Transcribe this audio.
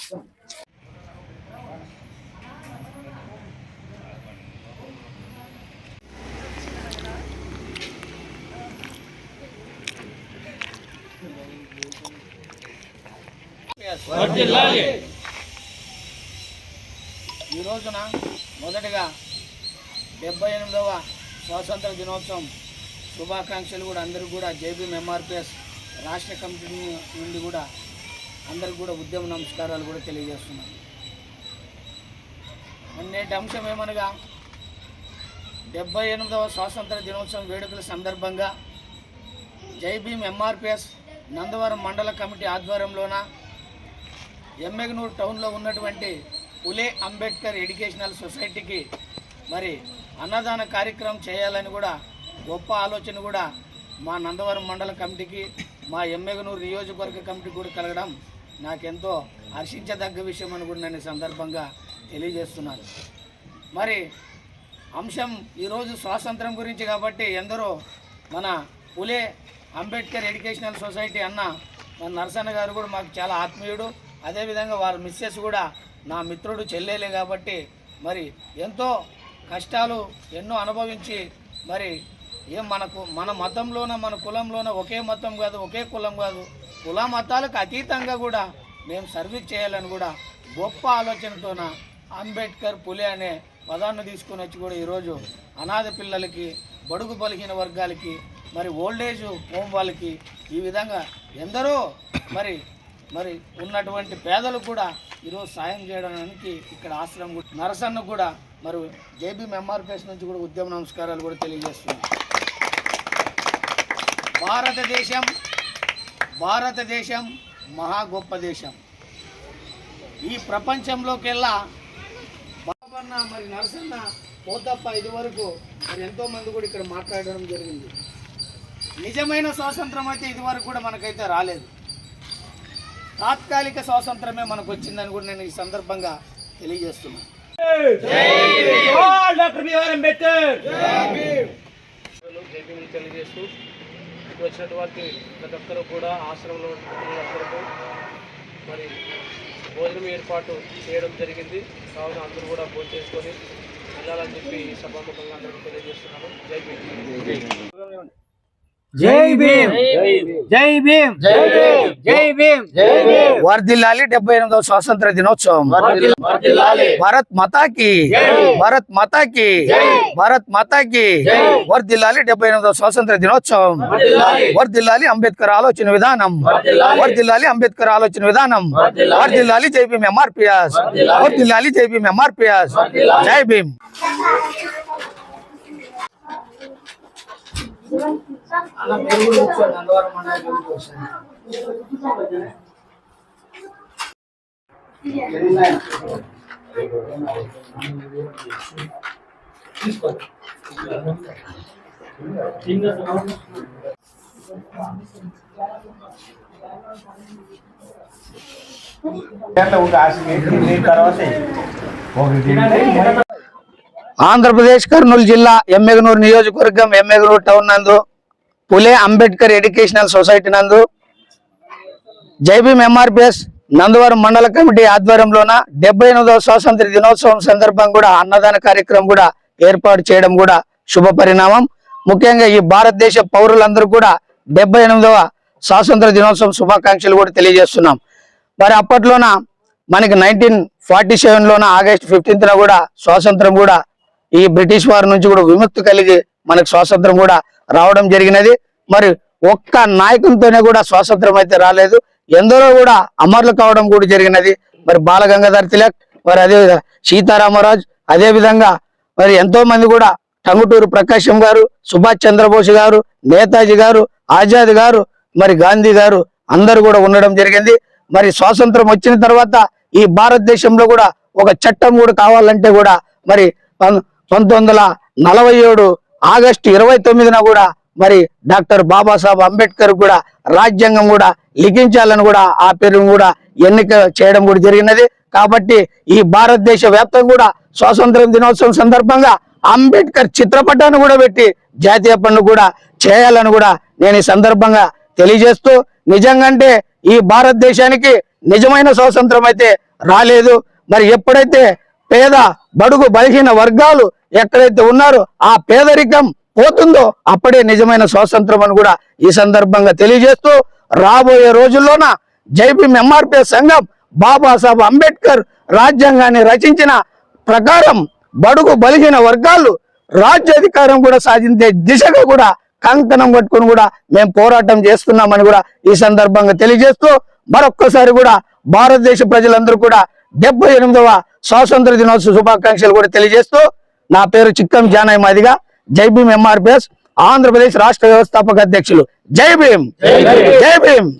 ఈ రోజున మొదటగా డెబ్బై ఎనిమిదవ స్వాతంత్ర దినోత్సవం శుభాకాంక్షలు కూడా అందరికీ కూడా జేబీ ఎంఆర్పిఎస్ రాష్ట్ర కమిటీ నుండి కూడా అందరికి కూడా ఉద్యమ నమస్కారాలు కూడా తెలియజేస్తున్నాను నేటి అంశం ఏమనగా డెబ్బై ఎనిమిదవ స్వాతంత్ర దినోత్సవం వేడుకల సందర్భంగా జై భీమ్ ఎంఆర్పిఎస్ నందవరం మండల కమిటీ ఆధ్వర్యంలోన ఎమ్మెగనూరు టౌన్లో ఉన్నటువంటి పులే అంబేద్కర్ ఎడ్యుకేషనల్ సొసైటీకి మరి అన్నదాన కార్యక్రమం చేయాలని కూడా గొప్ప ఆలోచన కూడా మా నందవరం మండల కమిటీకి మా ఎమ్మెగనూరు నియోజకవర్గ కమిటీ కూడా కలగడం నాకెంతో హర్షించదగ్గ విషయం అని కూడా నేను సందర్భంగా తెలియజేస్తున్నాను. మరి అంశం ఈరోజు స్వాతంత్రం గురించి కాబట్టి ఎందరో మన పులే అంబేద్కర్ ఎడ్యుకేషనల్ సొసైటీ అన్న మన నరసన్న గారు కూడా మాకు చాలా ఆత్మీయుడు. అదేవిధంగా వారి మిస్సెస్ కూడా నా మిత్రుడు చెల్లెలే కాబట్టి మరి ఎంతో కష్టాలు ఎన్నో అనుభవించి మరి ఏం మనకు మన మతంలోన మన కులంలోన ఒకే మతం కాదు ఒకే కులం కాదు. కుల మతాలకు అతీతంగా కూడా మేము సర్వీస్ చేయాలని కూడా గొప్ప ఆలోచనతోన అంబేద్కర్ పులి అనే పదాన్ని తీసుకొని వచ్చి కూడా ఈరోజు అనాథ పిల్లలకి బడుగు బలిహీన వర్గాలకి మరి ఓల్డేజ్ హోమ్ వాళ్ళకి ఈ విధంగా ఎందరో మరి మరి ఉన్నటువంటి పేదలకు కూడా ఈరోజు సాయం చేయడానికి ఇక్కడ ఆశ్రమం నరసన్న కూడా మరి జేబీ ఎంఆర్పిఎస్ నుంచి కూడా ఉద్యమ నమస్కారాలు కూడా తెలియజేస్తున్నాం. భారతదేశం భారతదేశం మహా గొప్ప దేశం ఈ ప్రపంచంలోకెల్లా బాబన్న మరి నరసన్న పోతప్ప ఇదివరకు మరి ఎంతో మంది కూడా ఇక్కడ మాట్లాడడం జరిగింది నిజమైన స్వాతంత్రం అయితే ఇదివరకు కూడా మనకైతే రాలేదు తాత్కాలిక స్వాతంత్రమే మనకు వచ్చిందని కూడా నేను ఈ సందర్భంగా తెలియజేస్తున్నాను డాక్టర్ బిఆర్ అంబేద్కర్ తెలియజేస్తూ ఇక్కడ వచ్చినటువంటి ప్రతి ఒక్కరు కూడా ఆశ్రమంలో ఉన్న మరి భోజనం ఏర్పాటు చేయడం జరిగింది. కావున అందరూ కూడా భోజనం చేసుకొని వెళ్ళాలని చెప్పి ఈ సభాముఖంగా అందరికీ తెలియజేస్తున్నాను. జై జై భీమ్ జై భీమ్ జై భీమ్ జై భీమ్ జై భీమ్ వర్ధిల్లాలి డెబ్బై ఎనిమిదవ స్వాతంత్ర దినోత్సవం. భారత్ మాతాకి భారత్ మాతాకి భారత్ మాతాకి వర్ధిల్లాలి డెబ్బై ఎనిమిదవ స్వాతంత్ర దినోత్సవం. వర్ధిల్లాలి అంబేద్కర్ ఆలోచన విధానం. వర్ధిల్లాలి అంబేద్కర్ ఆలోచన విధానం. వర్ధిల్లాలి జై భీమ్ ఎంఆర్పిఎస్ వర్ధిల్లాలి జై భీమ్ ఎంఆర్పిఎస్ జై భీమ్. ఆంధ్రప్రదేశ్ కర్నూలు జిల్లా ఎమ్మెగనూరు నియోజకవర్గం ఎమ్మెగనూరు టౌన్ నందు పులే అంబేద్కర్ ఎడ్యుకేషనల్ సొసైటీ నందు జైబీఎం ఎంఆర్పిఎస్ నందవరం మండల కమిటీ ఆధ్వర్యంలోన డెబ్బై ఎనిమిదవ స్వాతంత్ర దినోత్సవం సందర్భం కూడా అన్నదాన కార్యక్రమం కూడా ఏర్పాటు చేయడం కూడా శుభ పరిణామం. ముఖ్యంగా ఈ భారతదేశ పౌరులందరూ కూడా డెబ్బై ఎనిమిదవ స్వాతంత్ర దినోత్సవం శుభాకాంక్షలు కూడా తెలియజేస్తున్నాం. మరి అప్పట్లోన మనకి నైన్టీన్ ఫార్టీ సెవెన్లోన ఆగస్ట్ ఫిఫ్టీన్త్ కూడా స్వాతంత్రం కూడా ఈ బ్రిటిష్ వారి నుంచి కూడా విముక్తి కలిగి మనకు స్వాతంత్రం కూడా రావడం జరిగినది. మరి ఒక్క నాయకునితోనే కూడా స్వాతంత్రం అయితే రాలేదు. ఎందరో కూడా అమరులు కావడం కూడా జరిగినది. మరి బాలగంగాధర్ తిలక్ మరి అదే సీతారామరాజు అదే విధంగా మరి ఎంతో మంది కూడా టంగుటూరు ప్రకాశం గారు సుభాష్ చంద్రబోస్ గారు నేతాజీ గారు ఆజాద్ గారు మరి గాంధీ గారు అందరు కూడా ఉండడం జరిగింది. మరి స్వాతంత్రం వచ్చిన తర్వాత ఈ భారతదేశంలో కూడా ఒక చట్టం కూడా కావాలంటే కూడా మరి పంతొమ్మిది వందల నలభై ఏడు ఆగస్టు ఇరవై తొమ్మిదిన కూడా మరి డాక్టర్ బాబాసాహెబ్ అంబేద్కర్ కూడా రాజ్యాంగం కూడా లిఖించాలని కూడా ఆ పేరును కూడా ఎన్నిక చేయడం కూడా జరిగినది. కాబట్టి ఈ భారతదేశ వ్యాప్తం కూడా స్వాతంత్ర్యం దినోత్సవం సందర్భంగా అంబేద్కర్ చిత్రపటాన్ని కూడా పెట్టి జాతీయ పనులు కూడా చేయాలని కూడా నేను ఈ సందర్భంగా తెలియజేస్తూ నిజంగంటే ఈ భారతదేశానికి నిజమైన స్వాతంత్రం అయితే రాలేదు. మరి ఎప్పుడైతే పేద బడుగు బలహీన వర్గాలు ఎక్కడైతే ఉన్నారో ఆ పేదరికం పోతుందో అప్పుడే నిజమైన స్వాతంత్రం అని కూడా ఈ సందర్భంగా తెలియజేస్తూ రాబోయే రోజుల్లోన జైబీఎం ఎంఆర్పిఎస్ సంఘం బాబాసాహెబ్ అంబేద్కర్ రాజ్యాంగాన్ని రచించిన ప్రకారం బడుగు బలహీన వర్గాలు రాజ్యాధికారం కూడా సాధించే దిశగా కూడా కంకణం కట్టుకుని కూడా మేము పోరాటం చేస్తున్నామని కూడా ఈ సందర్భంగా తెలియజేస్తూ మరొక్కసారి కూడా భారతదేశ ప్రజలందరూ కూడా డెబ్బై ఎనిమిదవ స్వాతంత్ర దినోత్సవ శుభాకాంక్షలు కూడా తెలియజేస్తూ నా పేరు చిక్కం జానయ్య మాదిగా. జై భీమ్ ఎంఆర్పిఎస్. ఆంధ్రప్రదేశ్ రాష్ట్ర వ్యవస్థాపక అధ్యక్షులు. జై భీమ్. జై భీమ్.